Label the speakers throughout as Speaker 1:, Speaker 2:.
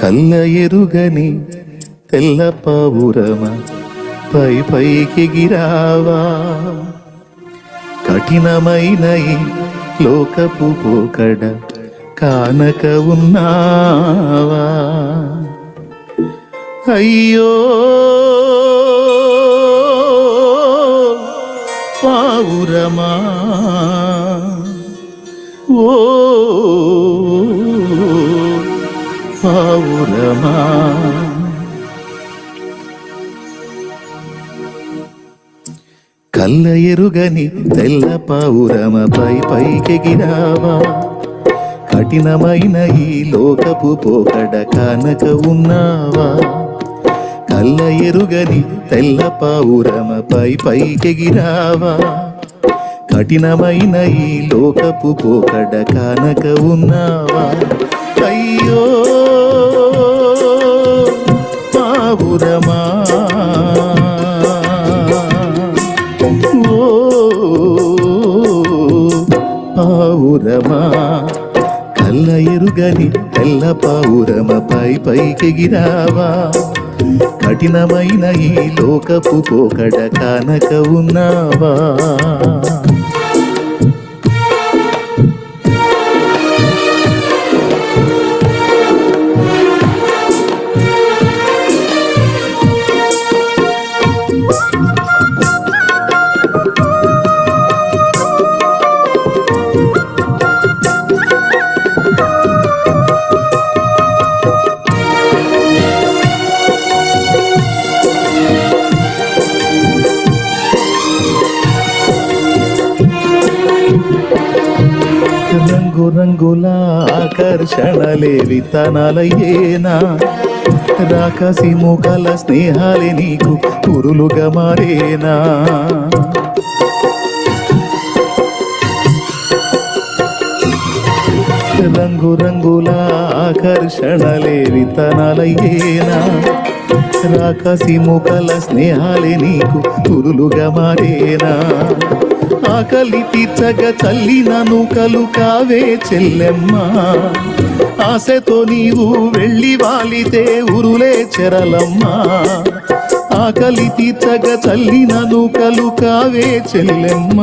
Speaker 1: కల్ల ఎరుగని తెల్ల పావురమ పై పైకి గిరావా. కఠినమైన లోకపు పోకడ కానక ఉన్నావా? అయ్యో పావురమా. ఓ పరమా కల్ల ఎరుగని తెల్ల పావురమ పై పైకెగిరావా? కఠినమైన ఈ లోకపు పోకడ కానక ఉన్నావా? కల్ల ఎరుగని తెల్ల పావురమ పై పైకెగిరావా? కఠినమైన ఈ లోకపు పోకడ కానక ఉన్నావా? అయ్యో గని తెల్ల పావురమ పై పైకెగిరావా కఠినమైన ఈ లోకపు పోకడ కానక ఉన్నావా? రంగు రంగుల ఆకర్షణలేవి తనలయేనా రాకసి ముఖల స్నేహాలే నీకు పురులుగా మారేనా? రంగు రంగుల ఆకర్షణలేవి తనలయేనా రాకసి ముఖల స్నేహాలే నీకు పురులుగా మారేనా? ఆకలి తీర్చగా చల్లిన నూకలు కావే చెల్లెమ్మ. ఆశతో నీవు వెళ్ళి వాలితే ఉరులే చెరలమ్మ. ఆకలి తీర్చగా చల్లిన నూకలు కావే చెల్లెమ్మ.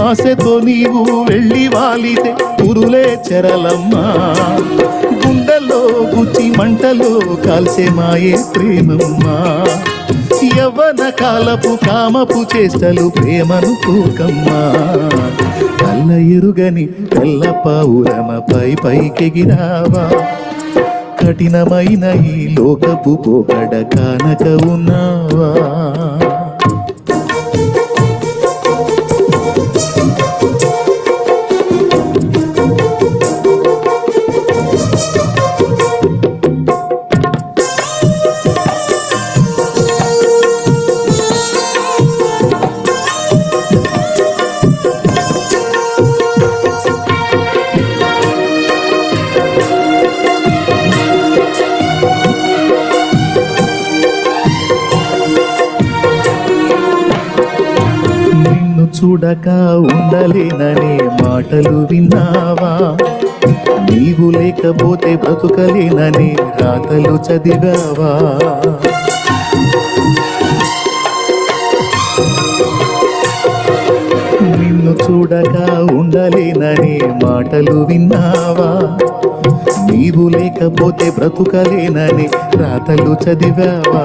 Speaker 1: ఆశతో నీవు వెళ్ళి వాలితే ఉరులే చెరలమ్మ. గుండెల్లో గుచ్చి మంటలో కాల్సే మాయే ప్రేమమ్మా. యవ్వన కాలపు కామపు చేష్టలు ప్రేమను కోకమ్మా కల్ల ఎరుగని తెల్ల పౌరమ పై పైకెగిరావా. కఠినమైన ఈ లోకపు పోకడ కానక ఉన్నావా. చూడక ఉండలేననే మాటలు విన్నావా? నీవు లేకపోతే బ్రతుకలేననే రాతలు చదివావా? నిన్ను చూడక ఉండలేననే మాటలు విన్నావా? నీవు లేకపోతే బ్రతుకలేనని రాతలు చదివావా?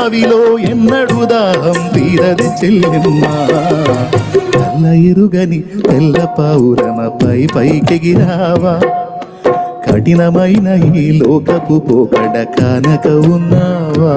Speaker 1: ఎండమావిలో ఎన్నడు దాహం తీరది చెల్లెమ్మా. కల్ల ఎరుగని తెల్ల పావురమ పై పైకెగిరావా? కఠినమైన ఈ లోకపు పోకడ కానక ఉన్నావా?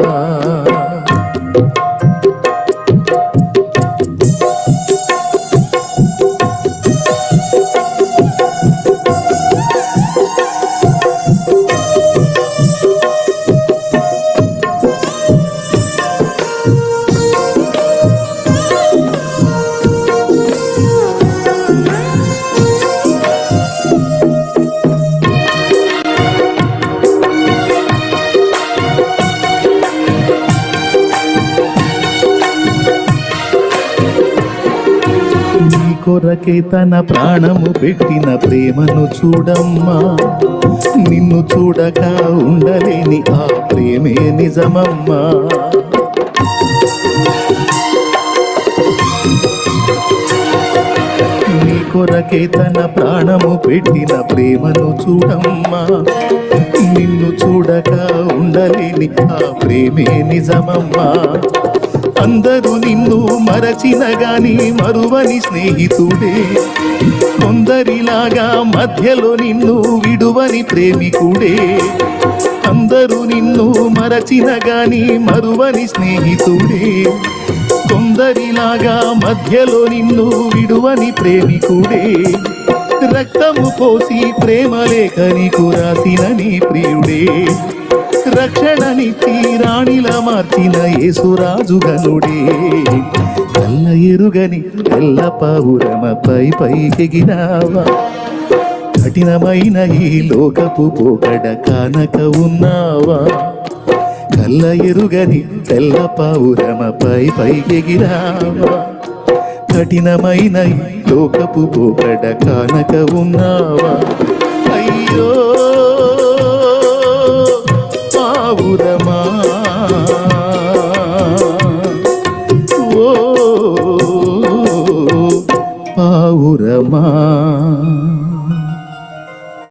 Speaker 1: కొరకే తన ప్రాణము పెట్టిన ప్రేమను చూడమ్మా. నిన్ను చూడక ఉండలేని ఆ ప్రేమే నిజమమ్మా. నీ కొరకే తన ప్రాణము పెట్టిన ప్రేమను చూడమ్మా. నిన్ను చూడక ఉండలేని ఆ ప్రేమే నిజమమ్మా. అందరూ నిన్ను మరచిన గాని మరువని స్నేహితుడే. కొందరిలాగా మధ్యలో నిన్ను విడువని ప్రేమికుడే. అందరూ నిన్ను మరచిన గాని మరువని స్నేహితుడే. కొందరిలాగా మధ్యలో నిన్ను విడువని ప్రేమికుడే. రక్తము పోసి ప్రేమ లేఖని కురాసిన నీ ప్రియుడే. రక్షణని తీరాణిల మార్చిన యేసురాజు గనుడే. కల్ల ఎరుగని తెల్ల పావురమ పై పైకెగినావా? కఠినమైన ఈ లోకపు పోకడ కానక ఉన్నావా? కల్ల ఎరుగని తెల్ల పావురమ పై పైకెగిరావా కఠినమైన ఈ లోకపు పోకడ కానక ఉన్నావా? అయ్యో!